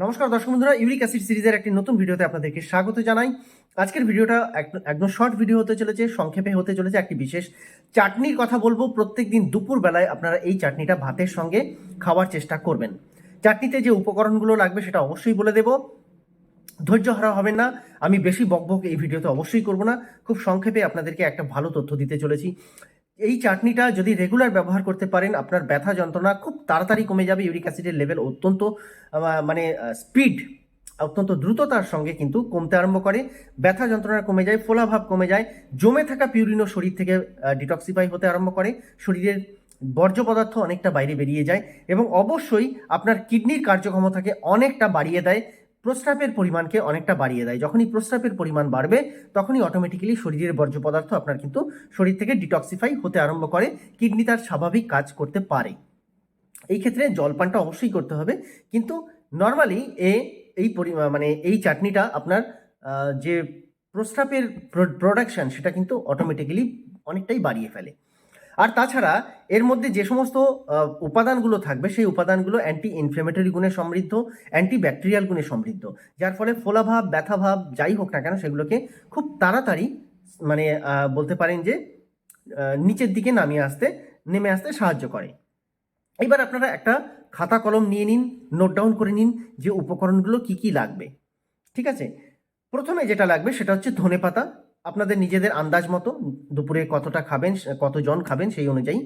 নমস্কার, দর্শক বন্ধুরা ইউরিক অ্যাসিড সিরিজের একটি নতুন ভিডিওতে আপনাদেরকে স্বাগত জানাই। আজকের ভিডিওটা এক- একদম শর্ট ভিডিও হতে চলেছে, সংক্ষেপে হতে চলেছে একটি বিশেষ চাটনির কথা বলব। প্রত্যেক দিন দুপুর বেলায় আপনারা এই চাটনিটা ভাতের সঙ্গে খাওয়ার চেষ্টা করবেন। চাটনিতে যে উপকরণগুলো লাগবে সেটা অবশ্যই বলে দেবো। ধৈর্য হারা হবেন না, আমি বেশি বকবক এই ভিডিওতে অবশ্যই করব না। খুব সংক্ষেপে আপনাদেরকে একটা ভালো তথ্য দিতে চলেছি। এই চাটনিটা যদি রেগুলার ব্যবহার করতে পারেন, আপনার ব্যথা যন্ত্রণা খুব তাড়াতাড়ি কমে যাবে ইউরিক অ্যাসিডের লেভেল অত্যন্ত মানে স্পিড অত্যন্ত দ্রুততার সঙ্গে কিন্তু কমতে আরম্ভ করে। ব্যথা যন্ত্রণা কমে যায় ফোলাভাব কমে যায়, জমে থাকা পিউরিনও শরীর থেকে ডিটক্সিফাই হতে আরম্ভ করে। শরীরের বর্জ্য পদার্থ অনেকটা বাইরে বেরিয়ে যায় এবং অবশ্যই আপনার কিডনির কার্যক্ষমতাকে অনেকটা বাড়িয়ে দেয়। প্রস্রাবের পরিমাণকে অনেকটা বাড়িয়ে দেয়। যখনই প্রস্রাবের পরিমাণ বাড়বে, তখনই অটোমেটিক্যালি শরীরের বর্জ্য পদার্থ আপনার কিন্তু শরীর থেকে ডিটক্সিফাই হতে আরম্ভ করে, কিডনি তার স্বাভাবিক কাজ করতে পারে। এই ক্ষেত্রে জলপানটা অবশ্যই করতে হবে। কিন্তু নর্মালি এ, এই পরি মানে এই চাটনিটা আপনার যে প্রস্রাবের প্রোডাকশান সেটা কিন্তু অটোমেটিক্যালি অনেকটাই বাড়িয়ে ফেলে। আর তাছাড়া এর মধ্যে যে সমস্ত উপাদানগুলো থাকবে, সেই উপাদানগুলো অ্যান্টি ইনফ্লেমেটরি গুণে সমৃদ্ধ অ্যান্টি ব্যাকটেরিয়াল গুণে সমৃদ্ধ। যার ফলে ফোলাভাব ব্যথাভাব যাই হোক না কেন, সেগুলোকে খুব তাড়াতাড়ি মানে বলতে পারেন যে নিচের দিকে নামিয়ে আসতে, নেমে আসতে সাহায্য করে। এবার আপনারা একটা খাতা কলম নিয়ে নিন নোট ডাউন করে নিন যে উপকরণগুলো কি কি লাগবে। ঠিক আছে? প্রথমে যেটা লাগবে সেটা হচ্ছে ধনে পাতা আপনাদের নিজেদের আন্দাজ মতো দুপুরে কতটা খাবেন কতজন খাবেন সেই অনুযায়ী।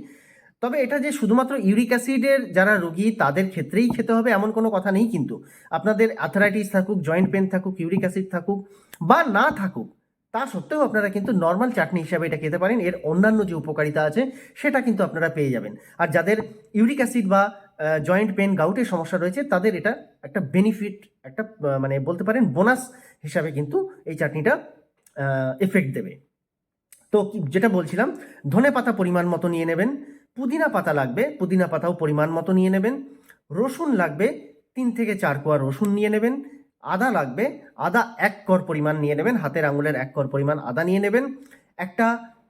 তবে এটা যে শুধুমাত্র ইউরিক অ্যাসিডের যারা রোগী, তাদের ক্ষেত্রেই খেতে হবে এমন কোনো কথা নেই কিন্তু। আপনাদের অ্যাথারাইটিস থাকুক জয়েন্ট পেন থাকুক ইউরিক অ্যাসিড থাকুক বা না থাকুক, তা সত্ত্বেও আপনারা কিন্তু নর্মাল চাটনি হিসাবে এটা খেতে পারেন। এর অন্যান্য যে উপকারিতা আছে, সেটা কিন্তু আপনারা পেয়ে যাবেন। আর যাদের ইউরিক অ্যাসিড বা জয়েন্ট পেন গাউটের সমস্যা রয়েছে, তাদের এটা একটা বেনিফিট একটা মানে বলতে পারেন বোনাস হিসাবে কিন্তু এই চাটনিটা এফেক্ট দেবে। তো যেটা বলছিলাম, ধনে পাতা পরিমাণ মতো নিয়ে নেবেন, পুদিনা পাতা লাগবে, পুদিনা পাতাও পরিমাণ মতো নিয়ে নেবেন, রসুন লাগবে তিন থেকে চার কোয়া রসুন নিয়ে নেবেন, আদা লাগবে, আদা এক কর পরিমাণ নিয়ে নেবেন, হাতের আঙুলের এক কর পরিমাণ আদা নিয়ে নেবেন, একটা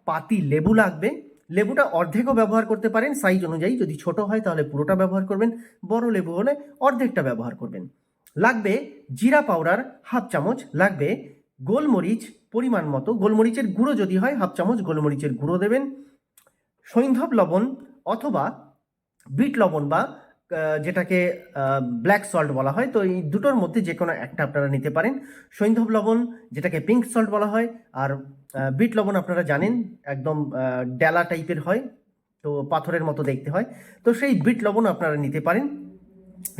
পাতি লেবু লাগবে, লেবুটা অর্ধেকও ব্যবহার করতে পারেন সাইজ অনুযায়ী যদি ছোট হয় তাহলে পুরোটা ব্যবহার করবেন, বড় লেবু হলে অর্ধেকটা ব্যবহার করবেন। লাগবে জিরা পাউডার হাফ চামচ, লাগবে গোলমরিচ পরিমাণ মতো গোলমরিচের গুঁড়ো যদি হয়, হাফ চামচ গোলমরিচের গুঁড়ো দেবেন। সৈন্ধব লবণ অথবা বিট লবণ বা যেটাকে ব্ল্যাক সল্ট বলা হয়, তো এই দুটোর মধ্যে যে কোনো একটা আপনারা নিতে পারেন। সৈন্ধব লবণ, যেটাকে পিঙ্ক সল্ট বলা হয়, আর বিট লবণ আপনারা জানেন, একদম ডেলা টাইপের হয়, তো পাথরের মতো দেখতে হয়। তো সেই বিট লবণ আপনারা নিতে পারেন।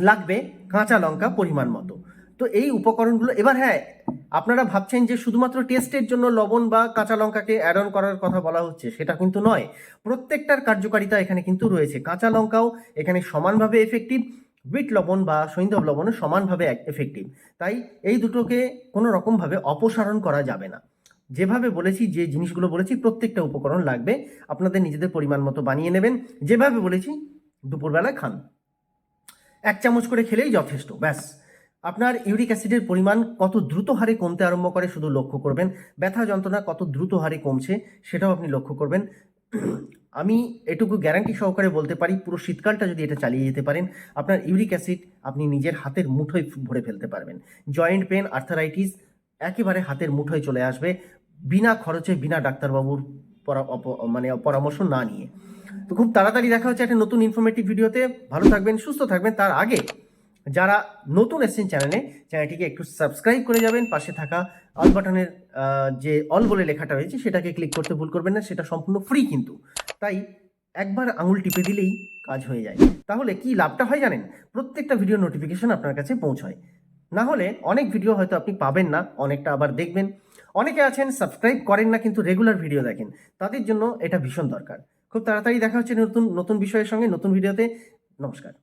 লাগবে কাঁচা লঙ্কা পরিমাণ মতো। তো এই উপকরণগুলো, এবার হ্যাঁ আপনারা ভাবছেন যে শুধুমাত্র টেস্টের জন্য লবণ বা কাঁচা লঙ্কাকে অ্যাড অন করার কথা বলা হচ্ছে, সেটা কিন্তু নয়। প্রত্যেকটার কার্যকারিতা এখানে কিন্তু রয়েছে। কাঁচা লঙ্কাও এখানে সমানভাবে এফেক্টিভ বিট লবণ বা সৈন্ধব লবণও সমানভাবে এফেক্টিভ তাই এই দুটোকে কোনো রকমভাবে অপসারণ করা যাবে না। যেভাবে বলেছি, যে জিনিসগুলো বলেছি, প্রত্যেকটা উপকরণ লাগবে। আপনাদের নিজেদের পরিমাণ মতো বানিয়ে নেবেন। যেভাবে বলেছি, দুপুরবেলায় খান। এক চামচ করে খেলেই যথেষ্ট, ব্যাস। আপনার ইউরিক অ্যাসিডের পরিমাণ কত দ্রুত হারে কমতে আরম্ভ করে শুধু লক্ষ্য করবেন। ব্যথা যন্ত্রণা কত দ্রুত হারে কমছে সেটাও আপনি লক্ষ্য করবেন। আমি এটুকু গ্যারান্টি সহকারে বলতে পারি, পুরো শীতকালটা যদি এটা চালিয়ে যেতে পারেন, আপনার ইউরিক অ্যাসিড আপনি নিজের হাতের মুঠোয় ভরে ফেলতে পারবেন। জয়েন্ট পেন, আর্থারাইটিস একেবারে হাতের মুঠোয় চলে আসবে বিনা খরচে, বিনা ডাক্তারবাবুর মানে পরামর্শ না নিয়ে। তো খুব তাড়াতাড়ি দেখা হচ্ছে একটা নতুন ইনফরমেটিভ ভিডিওতে ভালো থাকবেন, সুস্থ থাকবেন। তার আগে যারা নতুন এসেছেন চ্যানেলে, চ্যানেলটিকে একটু সাবস্ক্রাইব করে যাবেন, পাশে থাকা অল বাটনের যে অল বলে লেখাটা রয়েছে, সেটাকে ক্লিক করতে ভুল করবেন না, সেটা সম্পূর্ণ ফ্রি কিন্তু। তাই একবার আঙুল টিপে দিলেই কাজ হয়ে যায়। তাহলে কি লাভটা হয় জানেন? প্রত্যেকটা ভিডিও নোটিফিকেশন আপনার কাছে পৌঁছয়। না হলে অনেক ভিডিও হয়তো আপনি পাবেন না, অনেকটা আবার দেখবেন। অনেকে আছেন সাবস্ক্রাইব করেন না, কিন্তু রেগুলার ভিডিও দেখেন। তাদের জন্য এটা ভীষণ দরকার। খুব তাড়াতাড়ি দেখা হচ্ছে নতুন নতুন বিষয়ের সঙ্গে, নতুন ভিডিওতে নমস্কার।